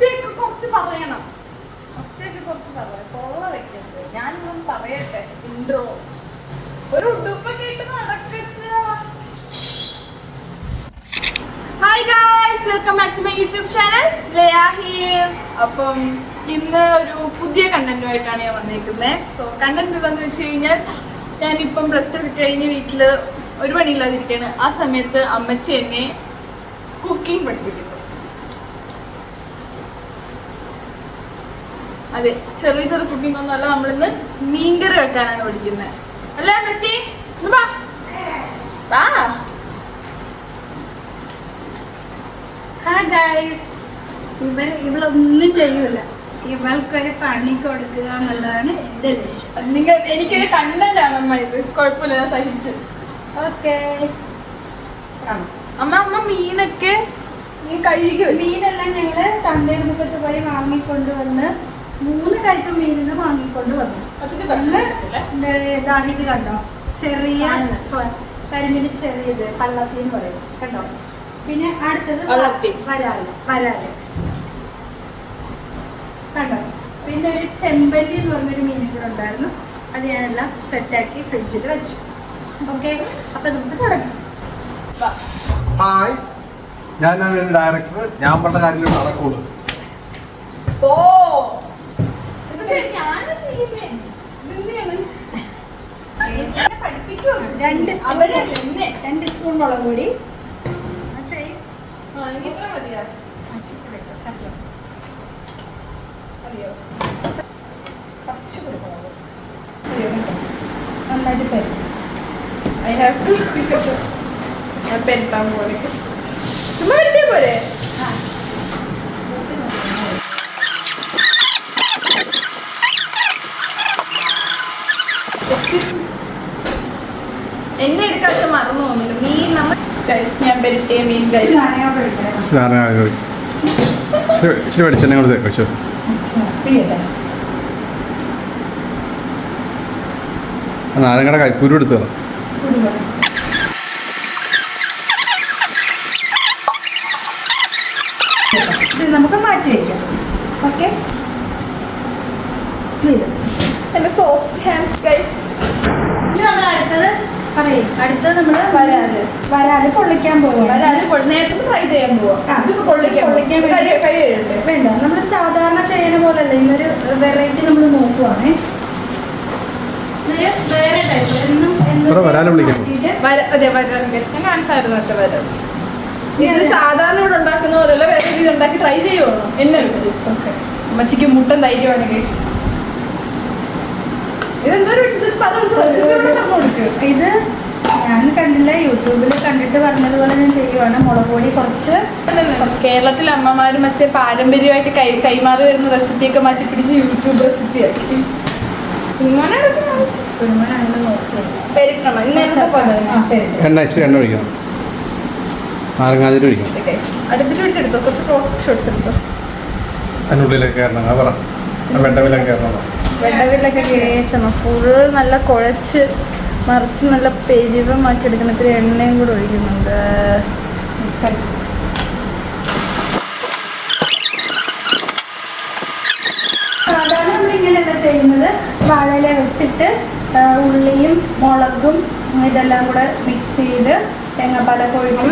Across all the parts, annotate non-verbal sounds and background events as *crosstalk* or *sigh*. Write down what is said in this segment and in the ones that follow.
ഒച്ചയൊക്കെ കുറച്ച് പറയണം. കുറച്ചൊക്കെ കുറച്ച് പറയണം. തോള വെക്കരുത് ഞാനിതൊന്നും പറയട്ടെ. ഇൻട്രോ ഒരു ഉടുപ്പൊക്കെ ഇട്ട് നടക്കച്ച. Hi guys welcome back to my YouTube channel Laya here അപ്പം ഇന്ന് ഒരു പുതിയ കണ്ടന്റുമായിട്ടാണ് ഞാൻ വന്നിരിക്കുന്നത് സോ കണ്ടന്റ് എന്താണെന്ന് വെച്ച് കഴിഞ്ഞാൽ ഞാനിപ്പം പ്ലസ് ടു കഴിഞ്ഞ് വീട്ടിൽ ഒരു പണിയില്ലാതിരിക്കുകയാണ് ആ സമയത്ത് അമ്മച്ചി എന്നെ കുക്കിംഗ് പഠിപ്പിക്കുന്നു. അതെ ചെറിയ ചെറിയ കുക്കിംഗ് ഒന്നും അല്ല നമ്മളിന്ന് മീൻകറി വെക്കാനാണ് പഠിക്കുന്നത് അല്ലേ അമ്മച്ചി? ഇവർ ഇവളൊന്നും ചെയ്യൂല. ഇവൾക്കൊരു പണി കൊടുക്കുക എന്നുള്ളതാണ് എന്റെ ലക്ഷ്യം. നിങ്ങൾ എനിക്കൊരു കണ്ടന്റ് ആണ് അമ്മ ഇത്. കുഴപ്പമില്ല ഞാൻ സഹിച്ച്. ഓക്കെ അമ്മ അമ്മ മീനൊക്കെ കഴുകി മീനെല്ലാം ഞങ്ങൾ തണ്ണീർമുഖത്ത് പോയി വാങ്ങിക്കൊണ്ട് മൂന്ന് ടൈപ്പ് മീനിന് വാങ്ങിക്കൊണ്ട് വന്നു. ഇതാണ് ഇത് കണ്ടോ? ചെറിയ. കരിമീന് ചെറിയത് പള്ളത്തി എന്ന് പറയും. കണ്ടോ? പിന്നെ അടുത്തത്. വരാൽ വരാൽ. കണ്ടോ? പിന്നെ ഒരു ചെമ്പല്ലി എന്ന് പറഞ്ഞൊരു മീൻ കൂടെ ഉണ്ടായിരുന്നു. അത് ഞാനെല്ലാം സെറ്റാക്കി ഫ്രിഡ്ജിൽ വെച്ചു. ഓക്കെ അപ്പൊ നമുക്ക് തുടങ്ങാം. വാ. ഹായ് ഞാനാണ് ഡയറക്ടർ ഞാൻ പറഞ്ഞ കാര്യങ്ങൾ നടക്കുള്ളൂ ഓ ഇതൊക്കെ ഞാനാ ചെയ്യുന്നേ. ഇതെന്തിനാണ്? എന്നെ പഠിപ്പിക്കുവോ? രണ്ട്. രണ്ട് സ്പൂൺ മുളക് പൊടി? നന്നായിട്ട് പെരും I have to because *laughs* ഞാൻ പെരുത്താൻ പോലെ ചുമ്മാ എടുത്തേ പോരെ? ആ. എന്നെ എടുക്കാത്ത മറന്നു തോന്നുന്നു മീൻ നമ്മൾ ഞാൻ പെരുത്തിയ മീൻ ഇച്ചിരി വെളിച്ചെണ്ണ കൊടുത്ത് വെച്ചോ. അച്ഛാ, പിഴിയട്ടെ. നാരങ്ങയുടെ കൈക്കുരു എടുത്തു. നമുക്ക് മാറ്റി വയ്ക്കാം ഓക്കെ എന്റെ സോഫ്റ്റ് ഹാൻഡ്സ് ഗൈസ് പറയും. അടുത്ത നമ്മൾ വരാൽ. വരാൽ പൊള്ളിക്കാൻ പോവുകയാണ് വരാൽ പൊള്ളി നേരത്തെ ട്രൈ ചെയ്യാൻ പോവാ. പൊള്ളിക്കാൻ പൊള്ളിക്കാൻ. വേണ്ടി- വേണ്ട. നമ്മൾ സാധാരണ ചെയ്യുന്ന പോലല്ല. ഇന്നൊരു വെറൈറ്റി നമ്മൾ നോക്കുവാണേ. ഇത് വേറെ ടൈപ്പ് വരാൽ അതെ കാണിച്ചായിരുന്നു സാധാരണ ഇവിടെ ഉണ്ടാക്കുന്ന പോലെയല്ല വേറെ രീതി ഉണ്ടാക്കി ട്രൈ ചെയ്യുവാണോ എന്നെ വിളിച്ച്. ഓക്കെ അമ്മച്ചിക്ക് മുട്ടൻ ധൈര്യമാണ് കേസ് ഇത് ഞാൻ കണ്ടില്ല യൂട്യൂബിൽ കണ്ടിട്ട് പറഞ്ഞതുപോലെ ഞാൻ ചെയ്യുവാണ്. മുളക് പൊടി കുറച്ച് കേരളത്തിൽ അമ്മമാര് മറ്റേ പാരമ്പര്യമായിട്ട് കൈ കൈമാറി വരുന്ന റെസിപ്പിയൊക്കെ മാറ്റി പിടിച്ച് യൂട്യൂബ് റെസിപ്പി ആക്കി. സുലൈമാൻ അങ്ങനെ നോക്കിയത് പെരുക്കണം? ഇന്നത്തെ പോലെ? ആ, പെരട്ട്. എണ്ണ ഇച്ചിരി എണ്ണ ഒഴിക്കണം. നാരങ്ങാതിരി ഒഴിക്കണം. അടുപ്പിച്ച് പിടിച്ചെടുത്തോ. കുറച്ച് ഷോട്ട്സ് എടുത്തോ. അതിനുള്ളിലൊക്കെ കയറണം. അത് പറ. കയറണം. വെള്ളവിലൊക്കെ കയറ്റണം ഫുൾ നല്ല കുഴച്ച് മറിച്ച് നല്ല പെരുവമാക്കി എടുക്കണം ഇത്തിരി എണ്ണയും കൂടെ ഒഴിക്കുന്നുണ്ട്. സാധാരണ ഇങ്ങനെയല്ല ചെയ്യുന്നത് വാഴയില വെച്ചിട്ട് ഉള്ളിയും മുളകും ഇതെല്ലാം കൂടെ മിക്സ് ചെയ്ത് തേങ്ങാപ്പാലൊക്കെ ഒഴിച്ച്.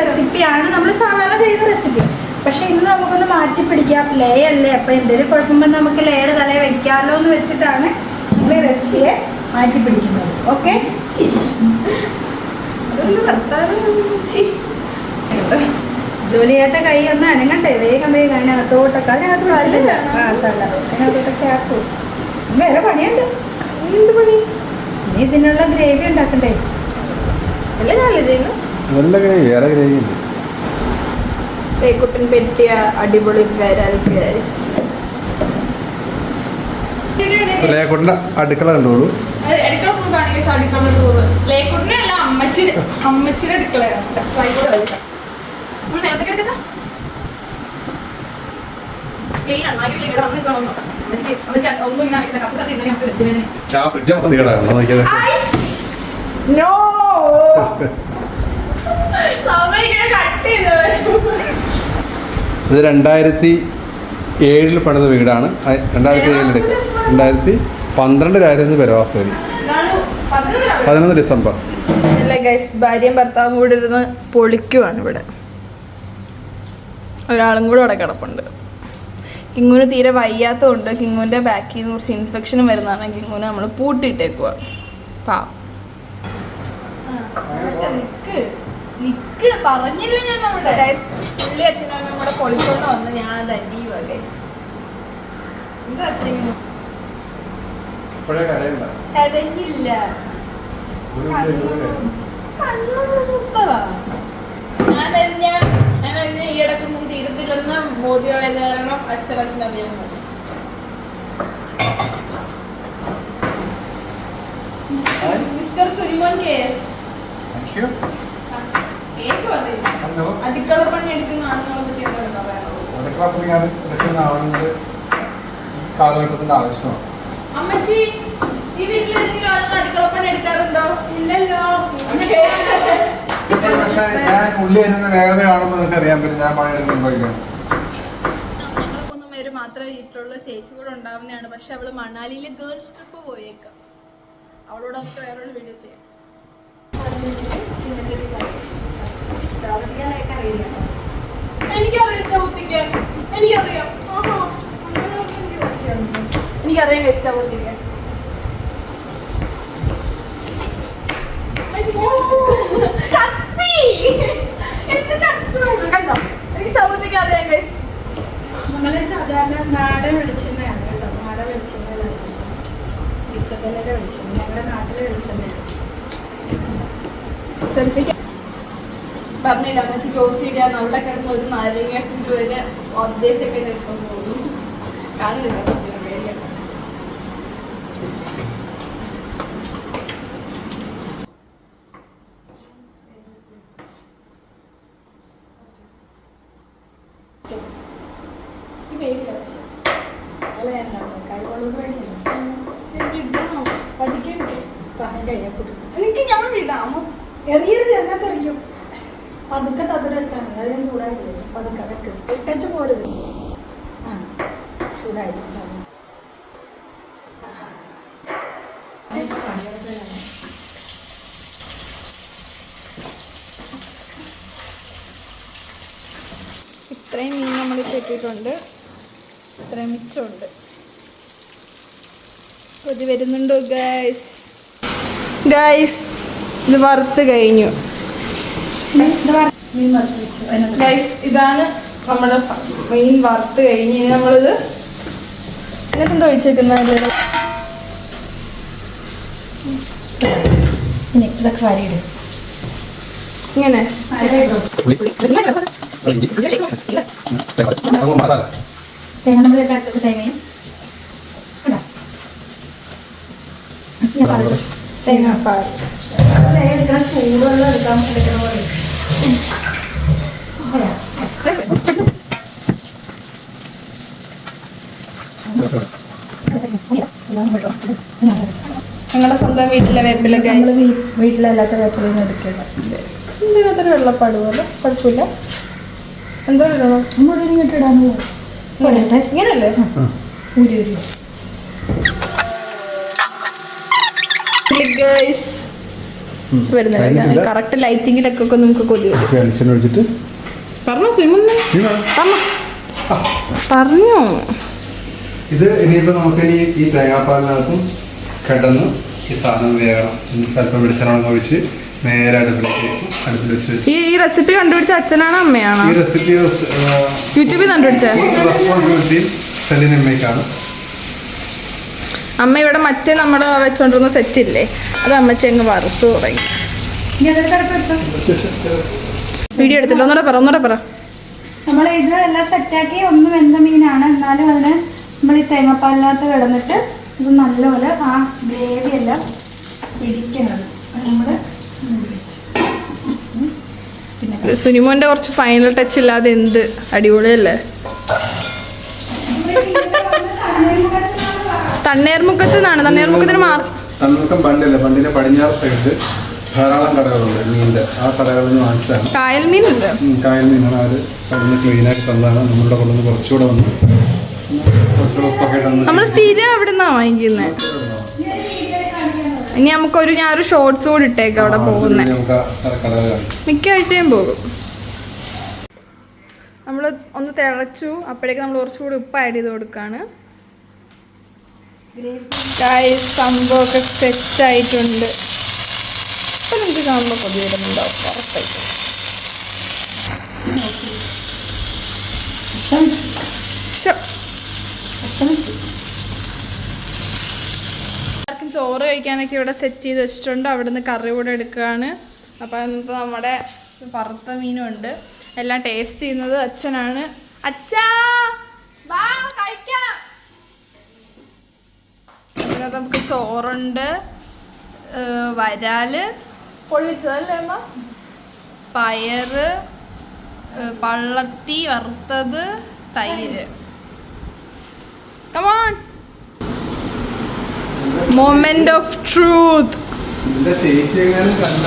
റെസിപ്പിയാണ് നമ്മൾ സാധാരണ ചെയ്യുന്ന റെസിപ്പി പക്ഷെ ഇന്ന് നമുക്കൊന്ന് മാറ്റി പിടിക്കാം. ലേ അല്ലേ? അപ്പൊ എന്തെങ്കിലും കുഴപ്പം വന്നാൽ നമുക്ക് ലേയുടെ തലയെ വെക്കാമല്ലോ എന്ന് വെച്ചിട്ടാണ് നമ്മൾ ഈ മാറ്റി പിടിക്കുന്നത്. ഓക്കെ ജോലി ചെയ്യാത്ത കൈ ഒന്ന് അനങ്ങട്ടെ വേഗം വേഗം അതിനകത്തോട്ടൊക്കെ അതിനകത്ത് വെച്ചിട്ടില്ല ആ തല. അതിനകത്തോട്ടൊക്കെ ആക്കും വേറെ പണിയുണ്ട്? എന്ത് പണി? ഇനി ഇതിനുള്ള ഗ്രേവി ഉണ്ടാക്കണ്ടേ? അല്ലേ ചെയ്യുന്നു? നല്ല ഗ്രേവി വേറെ ഗ്രേവി ഉണ്ട്. തേക്കുട്ടൻ പെറ്റിയ അടിപൊളി വരാൽ ലേക്കൂട്ടിന്റെ അടുക്കള കണ്ടോളൂ അടുക്കള ഫുൾ കാണിക്കാൻ ലേക്കുട്ടിനെ അല്ല അടുക്കളയാണ്! *laughs* സമയം കട്ട് ചെയ്തത്. ഇത് രണ്ടായിരത്തി ഏഴിൽ പണിത വീടാണ്. രണ്ടായിരത്തി ഏഴിൽ രണ്ടായിരത്തി പന്ത്രണ്ടിലായിരുന്നു പെരവാസവരി പതിനൊന്ന് ഡിസംബർ. അല്ല ഗൈസ് ഭാര്യയും ഭർത്താവും കൂടി ഇരുന്ന് പൊളിക്കുവാണ് ഇവിടെ. ഒരാളും കൂടെ അവിടെ കിടപ്പുണ്ട്. കിങ്ങുന് തീരെ വയ്യാത്തതുകൊണ്ട് കിങ്ങുവിന്റെ ബാക്കിൽ നിന്ന് കുറച്ച് ഇൻഫെക്ഷനും വരുന്നതാണ് കിങ്ങുനെ നമ്മൾ പൂട്ടിയിട്ടേക്കുക പാ നിക്ക് പറഞ്ഞില്ല ഞാൻ നമ്മുടെ ഗൈസ് പുള്ളി അച്ഛനും അമ്മയും കൂടെ പൊളിക്കൊണ്ട് വന്ന് ഞാൻ അത് അരിയുക ഗൈസ് എന്താ അച്ഛനും കരഞ്ഞില്ല. ഞാൻ എന്നെ ഞാൻ എന്നെ ഈ ഇടക്കൊന്നും തീരത്തില്ലെന്ന് ബോധ്യമായത് കാരണം അച്ഛനച്ഛൻ അറിയാൻ മിസ്റ്റർ സുരിമോൻ കേസ് ഹലോ അടുക്കള പണി എടുക്കുന്ന ആണുങ്ങളെ പറ്റി എന്താണ് പറയാനുള്ളത്? അടുക്കളപ്പണിയാണ് എടുക്കുന്ന ആളുകൾ കാലഘട്ടത്തിന്റെ ആവശ്യമാണ്. അമ്മച്ചി ഈ വീട്ടിൽ ഏതെങ്കിലും ആളുകൾ അടുക്കള പണി എടുക്കാറുണ്ടോ? ഇല്ലല്ലോ. ഞാൻ ഉള്ളി അരിയുന്ന വേഗത കാണുമ്പോൾ നിങ്ങൾക്ക് അറിയാൻ പറ്റും. ഞാൻ ഞങ്ങൾ മൂന്ന് മാത്രമേ വീട്ടിലുള്ള ചേച്ചി കൂടെ ഉണ്ടാവുന്നതാണ്. പക്ഷെ അവൾ മണാലിയിൽ ഗേൾസ് ട്രിപ്പ് പോയേക്കാം. അവളോട് നമുക്ക് വേറൊരു വീഡിയോ ചെയ്യാം. എനിക്കറിയാം സ്റ്റൗത്തിക്കാൻ എനിക്കറിയാം. എനിക്കറിയാം എന്ത് കത്തുവാണ് കണ്ടോ? എനിക്ക് സ്റ്റൗത്തിക്കാൻ അറിയാം ഗൈസ് നമ്മളെ സാധാരണ നാടൻ വെളിച്ചെണ്ണയാണ് കേട്ടോ. നാടൻ വെളിച്ചെണ്ണ ഇസബലയുടെ വെളിച്ചെണ്ണ. ഞങ്ങളുടെ നാട്ടിലെ വെളിച്ചെണ്ണയാണ്. സെൽഫിക്ക് പറഞ്ഞില്ല. അമ്മച്ചിക്ക് ഓസിഡിയാന്ന് അവിടെ കിടന്ന് ഒരു നാരങ്ങ കുരുവരെ ഉദ്ദേശമൊക്കെ നിൽക്കാൻ പോകുന്നു. വഴിയാണ് പക്ഷെ എനിക്ക് ഞാൻ വിടാമോ എറിയരുത് എന്നാ തെറിക്കും. പതുക്കെ തതിര് വെച്ചാൽ മതി. അത് ഞാൻ ചൂടായിട്ടില്ല പതുക്കെ വെക്കും ഇട്ടച്ച് പോരുത് ആ ചൂടായിട്ട് ഇത്രയും മീൻ നമ്മൾ കെട്ടിയിട്ടുണ്ട് ഇത്രയും മിച്ചമുണ്ട്. കൊതി വരുന്നുണ്ടോ ഗൈസ് ഗൈസ് ഇത് വറുത്ത് കഴിഞ്ഞു മീൻ വറുത്ത് വെച്ചു അതിനകത്ത് ഗൈസ് ഇതാണ് നമ്മുടെ മീൻ വറുത്ത് കഴിഞ്ഞ് ഇനി നമ്മളിത് ഇതിനെന്താ ഒഴിച്ചേക്കുന്നത്? ഇതൊക്കെ വരയിടും. ഇങ്ങനെ. തേങ്ങ നമ്മൾ ഇട്ടാക്കി തേങ്ങയും തേങ്ങ എടുക്കണം ചൂടുവെള്ളം എടുക്കാൻ എടുക്കണ. പോലെ സ്വന്തം വീട്ടിലെ വീട്ടിലല്ലാത്ത വേപ്പിലയിൽ നിന്ന് എടുക്കേണ്ട ഇതിനകത്തൊരു വെള്ളപ്പാട് പോലെ. കുഴപ്പമില്ല. എന്തോ ഇടണം ഇങ്ങനല്ലേ ഊരി ഊരി. ഗൈസ് വരുന്നത് കഴിഞ്ഞിട്ടില്ല. കറക്റ്റ് ലൈറ്റിങ്ങിലൊക്കെ ഒക്കെ നമുക്ക് കൊതി വെളിച്ചെണ്ണ പറഞ്ഞോ. പറഞ്ഞോ. ഇത് ഇനിയിപ്പോ നമുക്ക് ഇനി ഈ തേങ്ങാപ്പാലിനകത്തും കിടന്ന് ഈ സാധനം വേകണം സ്വല്പം വെളിച്ചെണ്ണ ഒഴിച്ച് നേരെ അടുപ്പിലേക്ക് അടുപ്പിൽ വെച്ച് ഈ ഈ റെസിപ്പി കണ്ടുപിടിച്ച അച്ഛനാണോ അമ്മയാണോ? ഈ റെസിപ്പി യൂട്യൂബിൽ കണ്ടുപിടിച്ച? റെസ്പോൺസിബിലിറ്റി സെലിനമ്മയ്ക്കാണ് അമ്മ ഇവിടെ മറ്റേ നമ്മുടെ വെച്ചോണ്ടിരുന്ന സെറ്റ് ഇല്ലേ? അത് അമ്മച്ചി അങ്ങ് വറുത്തു തുടങ്ങി. വീഡിയോ എടുത്തില്ല. ഒന്നുകൂടെ പറ ഒന്നുകൂടെ പറ. നമ്മൾ ഇത് എല്ലാം സെറ്റാക്കി ഒന്ന് വെന്ത മീനാണ്. എന്നാലും അതിന് നമ്മൾ ഈ തേങ്ങാപ്പാലിനകത്ത് കിടന്നിട്ട് ഇത് നല്ലപോലെ ആ ഗ്രേവി എല്ലാം പിടിക്കണം നമ്മൾ പിന്നെ സുനിമോന്റെ കുറച്ച് ഫൈനൽ ടച്ച് ഇല്ലാതെ എന്ത്? അടിപൊളിയല്ലേ? തണ്ണീർമുക്കത്ത് നിന്നാണ് തണ്ണീർമുക്കത്തിന് മാറി തണ്ണൂക്കം ബണ്ടല്ലേ ബണ്ടിന്റെ പടിഞ്ഞാറ് സൈഡ് ധാരാളം കടകളുണ്ട് മീനിന്റെ ആ കടകളിൽ നിന്ന് വാങ്ങിച്ചതാണ്. കായൽ മീൻ ഉണ്ട്. കായൽ മീനാണ് അവർ അവിടുന്ന് ക്ലീനാക്കി തന്നതാണ്. നമ്മളുടെ കൊണ്ടുവന്ന് കുറച്ചുകൂടെ വന്ന്. നമ്മൾ സ്ഥിരം അവിടെ നിന്നാണ് വാങ്ങിക്കുന്നത് ഇനി നമുക്കൊരു ഞാനൊരു ഷോർട്സ് കൂടി ഇട്ടേക്കാം അവിടെ പോകുന്നത് മിക്ക ആഴ്ചയും പോകും. നമ്മൾ ഒന്ന് തിളച്ചു അപ്പോഴേക്ക് നമ്മൾ കുറച്ചുകൂടി ഉപ്പ് ആഡ് ചെയ്ത് കൊടുക്കുകയാണ് Guys, സംഭവമൊക്കെ സെറ്റ് ആയിട്ടുണ്ട്. ഇപ്പം നമുക്ക് കാണുമ്പോൾ കൊതി വരുന്നുണ്ടാവും ഉറപ്പായിട്ട്. ശ്ശോ. എല്ലാവർക്കും ചോറ് കഴിക്കാനൊക്കെ ഇവിടെ സെറ്റ് ചെയ്ത് വെച്ചിട്ടുണ്ട്. അവിടെ നിന്ന് കറി കൂടെ എടുക്കുകയാണ്. അപ്പോൾ ഇന്നത്തെ നമ്മുടെ വറുത്ത മീനും ഉണ്ട്. എല്ലാം ടേസ്റ്റ് ചെയ്യുന്നത് അച്ഛനാണ്. അച്ഛാ! നമുക്ക് ചോറുണ്ട്. വരാൽ. പൊള്ളിച്ചതല്ലേ അമ്മ? പയറ് പള്ളത്തി വറുത്തത് തൈര്. Come on moment of truth truth. ചേച്ചി എങ്ങാനും കണ്ട?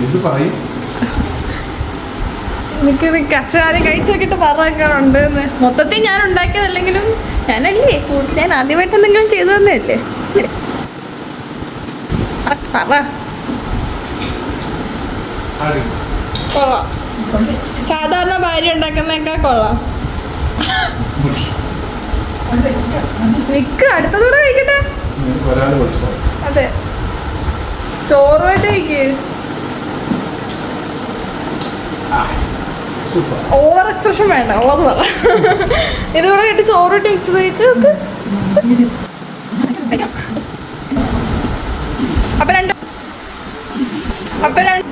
എന്ത് പറയും? നിനക്ക് നിനക്ക് അച്ഛൻ ആദ്യം കഴിച്ചു പറയാറുണ്ട് മൊത്തത്തിൽ ഞാൻ ഉണ്ടാക്കിയതല്ലെങ്കിലും ഞാനല്ലേ? ഞാൻ ആദ്യമായിട്ട് എന്തെങ്കിലും ചെയ്തു തന്നെയല്ലേ? പറ കൊള്ളാം. സാധാരണ ഭാര്യ ഉണ്ടാക്കുന്നേക്കാ കൊള്ളാം. നിക്ക് അടുത്തതൂടെ കഴിക്കട്ടെ. അതെ. ചോറുമായിട്ട് കഴിക്ക്. ഓവർ എക്സ്പ്രഷൻ വേണ്ട ഉള്ളത് പറ. ഇതുകൂടെ കേട്ട് ചോറിട്ട് മിക്സ് കഴിച്ച് നോക്ക്. അപ്പൊ രണ്ട് അപ്പൊ രണ്ട്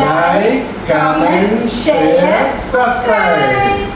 ലൈക്ക് കമന്റ് ഷെയർ സബ്സ്ക്രൈബ്